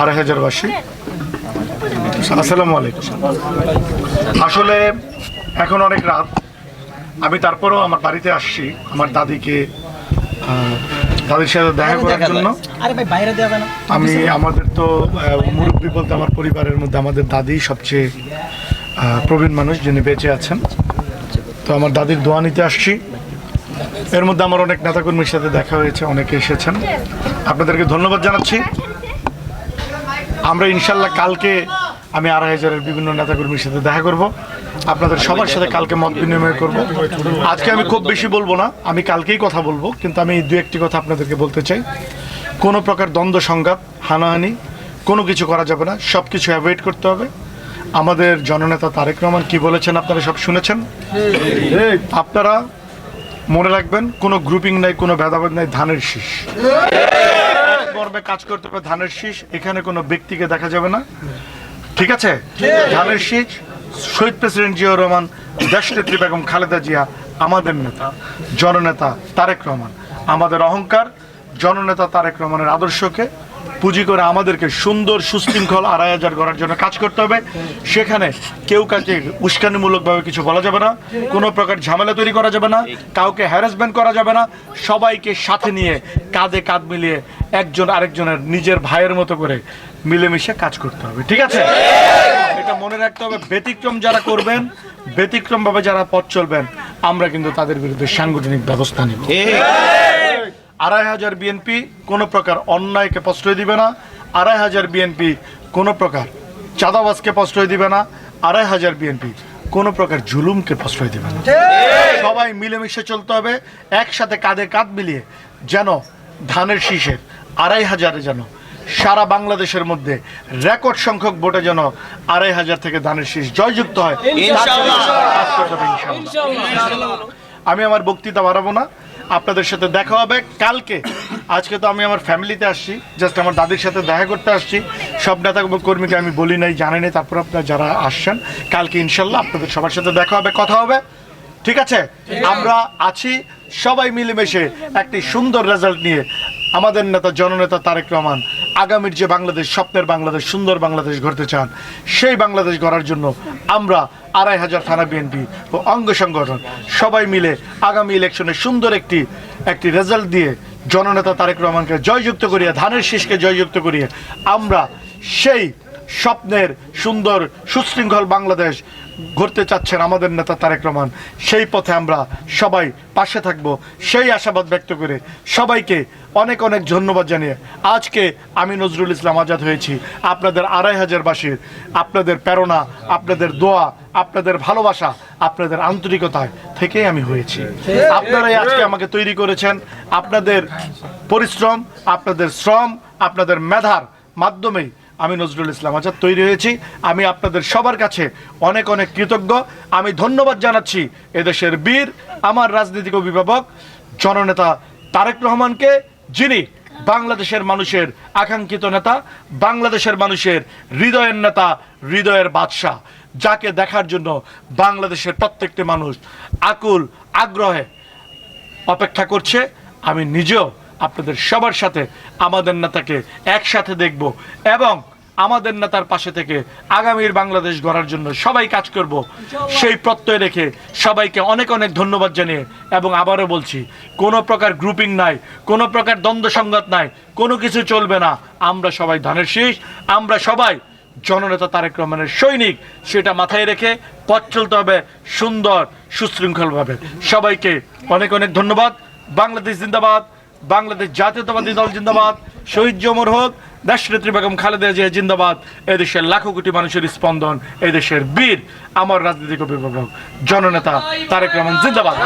আড়াই হাজার বাসী? আসসালামু আলাইকুম। আসলে এখন অনেক রাত। আমি তারপরও আমার বাড়িতে আসছি। আমার দাদিকে দাদির সাথে দেখা করার জন্য। আমি আমাদের তো মুরব্বী বলতে আমার পরিবারের মধ্যে আমাদের দাদি সবচেয়ে প্রবীণ মানুষ যিনি বেঁচে আছেন। তো আমার দাদির দোয়া নিতে আসছি। এর মধ্যে আমার অনেক নেতাকর্মীর সাথে দেখা হয়েছে, অনেকে এসেছেন। আপনাদেরকে ধন্যবাদ জানাচ্ছি। আমরা ইনশাল্লাহ কালকে আমি আড়াই হাজারের বিভিন্ন নেতাকর্মীর সাথে দেখা করব। আপনাদের সবার সাথে কালকে মত বিনিময় করব। আজকে আমি খুব বেশি বলব না, আমি কালকেই কথা বলব, কিন্তু আমি দু একটি কথা আপনাদেরকে বলতে চাই। কোনো প্রকার দ্বন্দ্ব, সংঘাত, হানাহানি, কোনো কিছু করা যাবে না সব কিছু অ্যাভয়েড করতে হবে। আমাদের জননেতা তারেক রহমান কি বলেছেন আপনারা সব শুনেছেন? আপনারা মনে রাখবেন, কোনো গ্রুপিং নাই, কোনো ভেদাভেদ নাই, ধানের শীষ। মর্মে কাজ করতে হবে ধানের শীষ, এখানে কোনো ব্যক্তিকে দেখা যাবে না। ঠিক আছে? ধানের শীষ, শহীদ প্রেসিডেন্ট জিয়া রহমান, দেশনেত্রী বেগম খালেদা জিয়া, আমাদের নেতা, জননেতা তারেক রহমান। আমাদের অহংকার, জননেতা তারেক রহমানের আদর্শকে পুঁজি করে আমাদেরকে সুন্দর সুশৃঙ্খল আড়াই হাজার করার জন্য কাজ করতে হবে। সেখানে কেউ কাউকে উস্কানিমূলকভাবে কিছু বলা যাবে না, কোনো প্রকার ঝামেলা তৈরি করা যাবে না, কাউকে হ্যারাসমেন্ট করা যাবে না, সবাইকে সাথে নিয়ে কাঁধে কাঁধ মিলিয়ে একজন আরেকজনের নিজের ভাইয়ের মতো করে মিলেমিশে কাজ করতে হবে, ঠিক আছে? এটা মনে রাখতে হবে, ব্যতিক্রম যারা করবেন, ব্যতিক্রমভাবে যারা পথ চলবেন, আমরা কিন্তু তাদের বিরুদ্ধে সাংগঠনিক ব্যবস্থা নিব। আড়াই হাজার বিএনপি কোনো প্রকার অন্যায়কে প্রশ্রয় দিবে না। আড়াই হাজার বিএনপি কোনো প্রকার চাঁদাবাজকে প্রশ্রয় দিবে না। আড়াই হাজার বিএনপি কোনো প্রকার জুলুমকে প্রশ্রয় দিবে না। সবাই মিলেমিশে চলতে হবে একসাথে কাঁধে কাঁধ মিলিয়ে যেন ধানের শীষের আড়াই হাজারে যেন সারা বাংলাদেশের মধ্যে রেকর্ড সংখ্যক ভোটে যেন আড়াই হাজার থেকে ধানের শীষ জয়যুক্ত হয়। আমি আমার বক্তৃতা বাড়াবো না। আপনাদের সাথে দেখা হবে কালকে। আজকে তো আমি আমার ফ্যামিলিতে আসছি, জাস্ট আমার দাদির সাথে দেখা করতে আসছি। সব নেতা কর্মীকে আমি বলি নাই, জানি নাই, তারপর আপনারা যারা আসছেন, কালকে ইনশাল্লাহ আপনাদের সবার সাথে দেখা হবে, কথা হবে। ঠিক আছে? আমরা আছি সবাই মিলেমিশে একটি সুন্দর রেজাল্ট নিয়ে। আমাদের নেতা, জননেতা তারেক রহমান আগামীর যে বাংলাদেশ, স্বপ্নের বাংলাদেশ, সুন্দর বাংলাদেশ গড়তে চান, সেই বাংলাদেশ গড়ার জন্য আমরা আড়াই হাজার থানা বিএনপি ও অঙ্গ সংগঠন সবাই মিলে আগামী ইলেকশনে সুন্দর একটি একটি রেজাল্ট দিয়ে জননেতা তারেক রহমানকে জয়যুক্ত করিয়ে, ধানের শীষকে জয়যুক্ত করিয়ে আমরা সেই স্বপ্নের সুন্দর সুশৃঙ্খল বাংলাদেশ ঘুরতে চাচ্ছেন আমাদের নেতা তারেক রহমান, সেই পথে আমরা সবাই পাশে থাকব। সেই আশাবাদ ব্যক্ত করে সবাইকে অনেক অনেক ধন্যবাদ জানিয়ে আজকে আমি নজরুল ইসলাম আজাদ হয়েছি আপনাদের আড়াই হাজার বাসীর। আপনাদের প্রেরণা, আপনাদের দোয়া, আপনাদের ভালোবাসা, আপনাদের আন্তরিকতায় থেকেই আমি হয়েছি। আপনারাই আজকে আমাকে তৈরি করেছেন। আপনাদের পরিশ্রম, আপনাদের শ্রম, আপনাদের মেধার মাধ্যমেই আমি নজরুল ইসলাম আজাদ তৈরি হয়েছি। আমি আপনাদের সবার কাছে অনেক অনেক কৃতজ্ঞ। আমি ধন্যবাদ জানাচ্ছি এদেশের বীর, আমার রাজনৈতিক অভিভাবক, জননেতা তারেক রহমানকে, যিনি বাংলাদেশের মানুষের আকাঙ্ক্ষিত নেতা, বাংলাদেশের মানুষের হৃদয়ের নেতা, হৃদয়ের বাদশাহ, যাকে দেখার জন্য বাংলাদেশের প্রত্যেকটি মানুষ আকুল আগ্রহে অপেক্ষা করছে। আমি নিজেও আপনাদের সবার সাথে আমাদের নেতাকে একসাথে দেখব এবং আমাদের নেতার পাশে থেকে আগামীর বাংলাদেশ গড়ার জন্য সবাই কাজ করব। সেই প্রত্যয় রেখে সবাইকে অনেক অনেক ধন্যবাদ জানিয়ে এবং আবারও বলছি কোনো প্রকার গ্রুপিং নাই কোনো প্রকার দ্বন্দ্ব সংঘাত নাই কোনো কিছু চলবে না। আমরা সবাই ধানের শীষ আমরা সবাই জননেতা তারেক রহমানের সৈনিক সেটা মাথায় রেখে পথ চলতে হবে সুন্দর সুশৃঙ্খলভাবে। সবাইকে অনেক অনেক ধন্যবাদ। বাংলাদেশ জিন্দাবাদ। বাংলাদেশ জাতীয়তাবাদী দল জিন্দাবাদ। শহীদ জমর হোক, দেশনেত্রী বেগম খালেদা জিয়া জিন্দাবাদ। এদেশের লাখো কোটি মানুষের স্পন্দন, এদেশের বীর, আমার রাজনীতিক অভিভাবক, জননেতা তারেক রহমান জিন্দাবাদ।